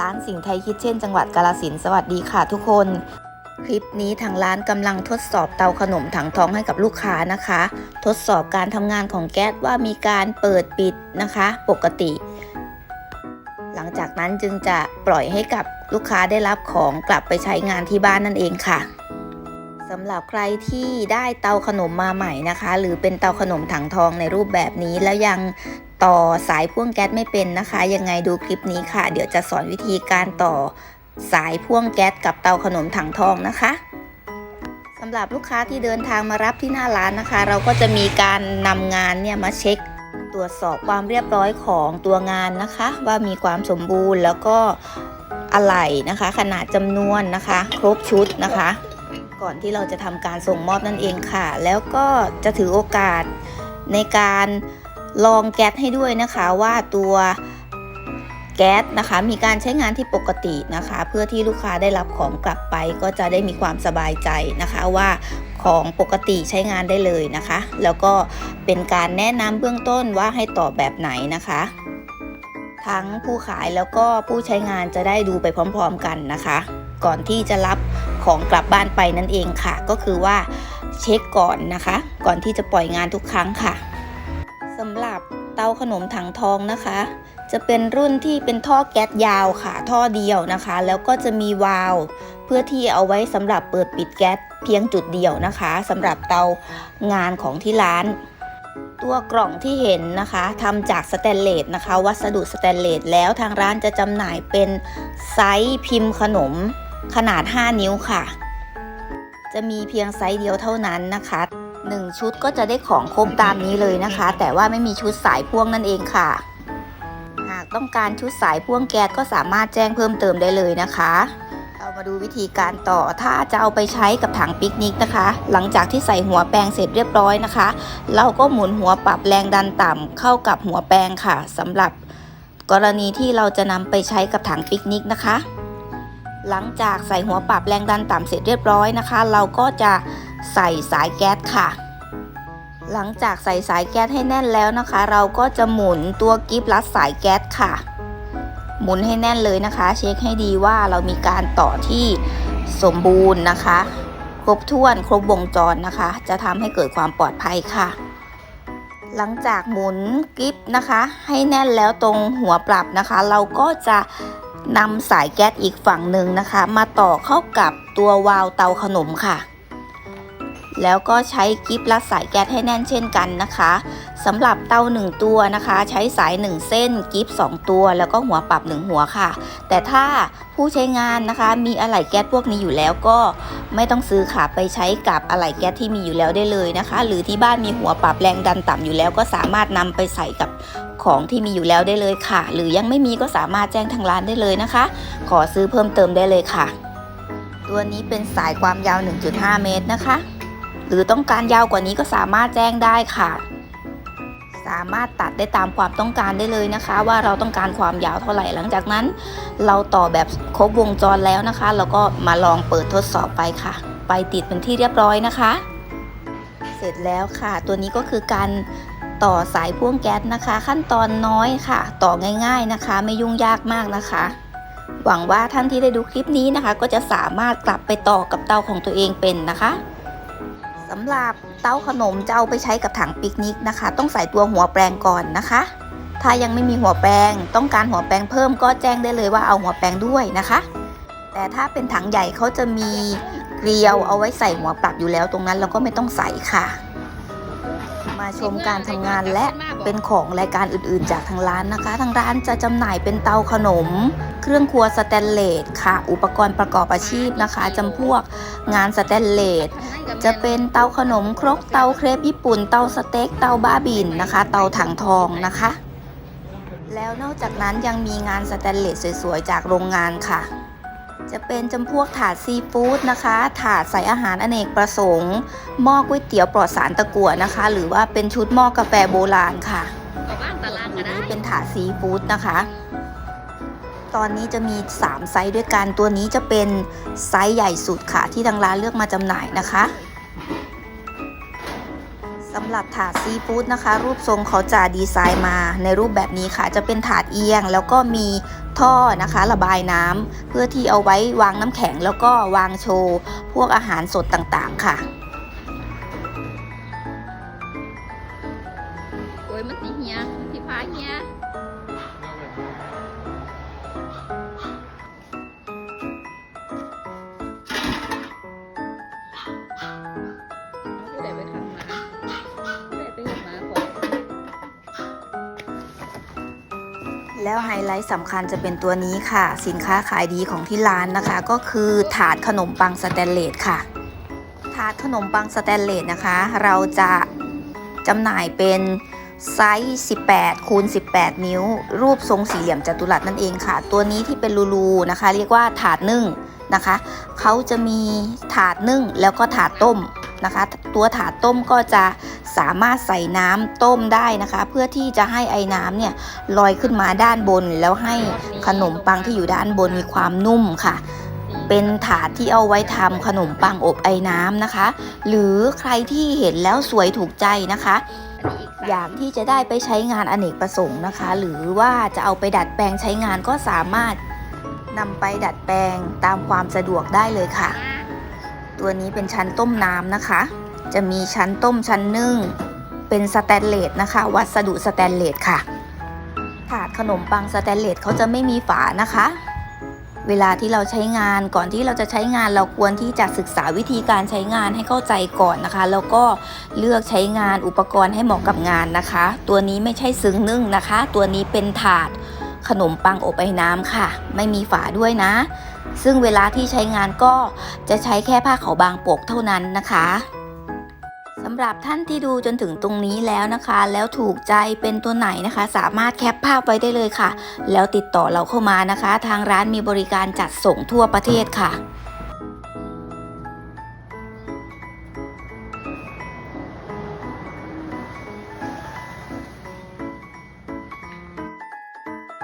ร้านสิงห์ไทยคิดเช่นจังหวัดกาลสินสวัสดีค่ะทุกคน คลิปนี้ทางร้านกำลังทดสอบเตาขนมถังทองให้กับลูกค้านะคะ ทดสอบการทำงานของแก๊สว่ามีการเปิดปิดนะคะ ปกติ หลังจากนั้นจึงจะปล่อยให้กับลูกค้าได้รับของกลับไปใช้งานที่บ้านนั่นเองค่ะสำหรับใครที่ได้เตาขนมมาใหม่นะคะ หรือเป็นเตาขนมถังทองในรูปแบบนี้แล้วยัง ต่อสายพ่วงแก๊สไม่เป็นนะคะ ยังไงดูคลิปนี้ค่ะ เดี๋ยวจะสอนวิธีการต่อสายพ่วงแก๊สกับเตาขนมถังทองนะคะสำหรับลูกค้าที่เดินทางมารับที่หน้าร้านนะคะ เราก็จะมีการนำงานเนี่ยมาเช็คตรวจสอบความเรียบร้อยของตัวงานนะคะ ว่ามีความสมบูรณ์แล้วก็อะไหล่นะคะ ขนาดจำนวนนะคะ ครบชุดนะคะ ก่อนที่เราจะทำการส่งมอบนั่นเองค่ะ แล้วก็จะถือโอกาสในการ ลองแก๊สให้ด้วยนะคะว่าตัวแก๊สนะคะ มีการใช้งานที่ปกตินะคะ เพื่อที่ลูกค้าได้รับของกลับไปก็จะได้มีความสบายใจนะคะว่าของปกติใช้งานได้เลยนะคะ แล้วก็เป็นการแนะนำเบื้องต้นว่าให้ตอบแบบไหนนะคะ ทั้งผู้ขายแล้วก็ผู้ใช้งานจะได้ดูไปพร้อมๆกันนะคะ ก่อนที่จะรับของกลับบ้านไปนั่นเองค่ะ ก็คือว่าเช็คก่อนนะคะ ก่อนที่จะปล่อยงานทุกครั้งค่ะ สำหรับเตาขนมถังทองนะคะ จะเป็นรุ่นที่เป็นท่อแก๊สยาวค่ะ ท่อเดียวนะคะ แล้วก็จะมีวาล์วเพื่อที่เอาไว้สำหรับเปิดปิดแก๊สเพียงจุดเดียวนะคะสำหรับเตางานของที่ร้าน ตัวกล่องที่เห็นนะคะทำจากสแตนเลสนะคะ วัสดุสแตนเลสแล้วทางร้านจะจำหน่ายเป็นไซส์พิมพ์ขนมขนาด 5 นิ้วค่ะ จะมีเพียงไซส์เดียวเท่านั้นนะคะ 1 ชุดก็จะได้ของครบตามนี้เลยนะคะ แต่ว่าไม่มีชุดสายพ่วงนั่นเองค่ะ หากต้องการชุดสายพ่วงแก๊สก็สามารถแจ้งเพิ่มเติมได้เลยนะคะเรามาดูวิธีการต่อถ้าจะเอาไปใช้กับถังปิกนิกนะคะ หลังจากที่ใส่หัวแปรงเสร็จเรียบร้อยนะคะ เราก็หมุนหัวปรับแรงดันต่ำเข้ากับหัวแปรงค่ะสำหรับกรณีที่เราจะนำไปใช้กับถังปิกนิกนะคะ หลังจากใส่หัวปรับแรงดันต่ำเสร็จเรียบร้อยนะคะ เราก็จะใส่สายแก๊สค่ะ หลังจากใส่สายแก๊สให้แน่นแล้วนะคะ เราก็จะหมุนตัวกิฟรัดสายแก๊สค่ะ หมุนให้แน่นเลยนะคะ เช็คให้ดีว่าเรามีการต่อที่สมบูรณ์นะคะ ครบถ้วนครบวงจรนะคะ จะทำให้เกิดความปลอดภัยค่ะ หลังจากหมุนกิฟนะคะ ให้แน่นแล้วตรงหัวปรับนะคะ เราก็จะ นำสายแก๊สอีกฝั่งหนึ่งนะคะ มาต่อเข้ากับตัววาล์วเตาขนมค่ะ แล้วก็ใช้กิฟรัดสายแก๊สให้แน่นเช่นกันนะคะสำหรับเตา1ตัวนะคะ ใช้สาย 1 เส้นกิฟ2ตัว แล้วก็หัวปรับ 1 หัวค่ะ แต่ถ้าผู้ใช้งานนะคะ มีอะไหล่แก๊สพวกนี้อยู่แล้วก็ไม่ต้องซื้อค่ะไปใช้กับอะไหล่แก๊สที่มีอยู่แล้วได้เลยนะคะ หรือที่บ้านมีหัวปรับแรงดันต่ำอยู่แล้ว ก็สามารถนำไปใส่กับของที่มีอยู่แล้วได้เลยค่ะ หรือยังไม่มีก็สามารถแจ้งทางร้านได้เลยนะคะ ขอซื้อเพิ่มเติมได้เลยค่ะ ตัวนี้เป็นสายความยาว 1.5 เมตรนะคะ หรือต้องการยาวกว่านี้ก็สามารถแจ้งได้ค่ะ สามารถตัดได้ตามความต้องการได้เลยนะคะ ว่าเราต้องการความยาวเท่าไหร่หลังจากนั้น เราต่อแบบครบวงจรแล้วนะคะเราก็มาลองเปิดทดสอบไปค่ะ ไปติดเป็นที่เรียบร้อยนะคะ เสร็จแล้วค่ะ ตัวนี้ก็คือการต่อสายพ่วงแก๊สนะคะ ขั้นตอนน้อยค่ะ ต่อง่าย ๆนะคะ ไม่ยุ่งยากมากนะคะหวังว่าท่านที่ได้ดูคลิปนี้นะคะ ก็จะสามารถกลับไปต่อกับเตาของตัวเองเป็นนะคะ สำหรับเต้าขนมจะเอาไปใช้กับถังปิกนิกนะคะ ต้องใส่ตัวหัวแปรงก่อนนะคะ ถ้ายังไม่มีหัวแปรงต้องการหัวแปรงเพิ่มก็แจ้งได้เลยว่าเอาหัวแปรงด้วยนะคะ แต่ถ้าเป็นถังใหญ่เขาจะมีเกลียวเอาไว้ใส่หัวปรับอยู่แล้วตรงนั้นเราก็ไม่ต้องใส่ค่ะ มาชมการทำงานและเป็นของรายการอื่นๆ จากทางร้านนะคะ ทางร้านจะจำหน่ายเป็นเตาขนม เครื่องครัวสแตนเลสค่ะ อุปกรณ์ประกอบอาชีพนะคะจำพวกงานสแตนเลสจะเป็นเตาขนมครกเตาเครปญี่ปุ่น เตาสเต็กเตาบ้าบินนะคะ เตาถังทองนะคะ แล้วนอกจากนั้นยังมีงานสแตนเลสสวยๆจากโรงงานค่ะจะเป็นจำพวกถาดซีฟู้ดนะคะ ถาดใส่อาหารอเนกประสงค์หม้อก๋วยเตี๋ยวปลอดสารตะกั่วนะคะ หรือว่าเป็นชุดหม้อกาแฟโบราณค่ะกับบ้านตารางอัก็นได้นี้เป็นถาดซีฟู้ดนะคะ ตอนนี้จะมี 3 ไซส์ด้วยกัน ตัวนี้จะเป็นไซส์ใหญ่สุดค่ะ ที่ทางร้านเลือกมาจำหน่ายนะคะสำหรับถาดซีฟู้ดนะคะ รูปทรงเขาจะดีไซน์มาในรูปแบบนี้ค่ะ จะเป็นถาดเอียง แล้วก็มีท่อนะคะ ระบายน้ำเพื่อที่เอาไว้วางน้ำแข็ง แล้วก็วางโชว์ พวกอาหารสดต่างๆค่ะโอ้ยมันสิเฮียมันสิพาเฮีย แล้วไฮไลท์สำคัญจะเป็นตัวนี้ค่ะ สินค้าขายดีของที่ร้านนะคะ ก็คือถาดขนมปังสแตนเลสค่ะ ถาดขนมปังสแตนเลสนะคะ เราจะจำหน่ายเป็นไซส์ 18 คูณ 18 นิ้ว รูปทรงสี่เหลี่ยมจัตุรัสนั่นเองค่ะ ตัวนี้ที่เป็นรูๆนะคะ เรียกว่าถาดนึ่งนะคะ เขาจะมีถาดนึ่งแล้วก็ถาดต้ม นะคะ ตัวถาดต้มก็จะสามารถใส่น้ำต้มได้นะคะ เพื่อที่จะให้ไอ้น้ำเนี่ยลอยขึ้นมาด้านบน แล้วให้ขนมปังที่อยู่ด้านบนมีความนุ่มค่ะเป็นถาดที่เอาไว้ทำขนมปังอบไอ้น้ำนะคะ หรือใครที่เห็นแล้วสวยถูกใจนะคะอันนี้อีกอยากที่จะได้ไปใช้งานอเนกประสงค์นะคะ หรือว่าจะเอาไปดัดแปลงใช้งานก็สามารถนำไปดัดแปลงตามความสะดวกได้เลยค่ะ ตัวนี้เป็นชั้นต้มน้ำนะคะ จะมีชั้นต้มชั้นนึ่ง เป็นสแตนเลสนะคะ วัสดุสแตนเลสค่ะ ถาดขนมปังสแตนเลสเขาจะไม่มีฝานะคะ เวลาที่เราใช้งานก่อนที่เราจะใช้งานเราควรที่จะศึกษาวิธีการใช้งานให้เข้าใจก่อนนะคะ แล้วก็เลือกใช้งานอุปกรณ์ให้เหมาะกับงานนะคะ ตัวนี้ไม่ใช่ซึ้งนึ่งนะคะ ตัวนี้เป็นถาดขนมปังอบไอ้น้ำค่ะ ไม่มีฝาด้วยนะ ซึ่งเวลาที่ใช้งานก็จะใช้แค่ผ้าขาวบางปกเท่านั้นนะคะสำหรับท่านที่ดูจนถึงตรงนี้แล้วนะคะ แล้วถูกใจเป็นตัวไหนนะคะ สามารถแคปภาพไว้ได้เลยค่ะ แล้วติดต่อเราเข้ามานะคะ ทางร้านมีบริการจัดส่งทั่วประเทศค่ะ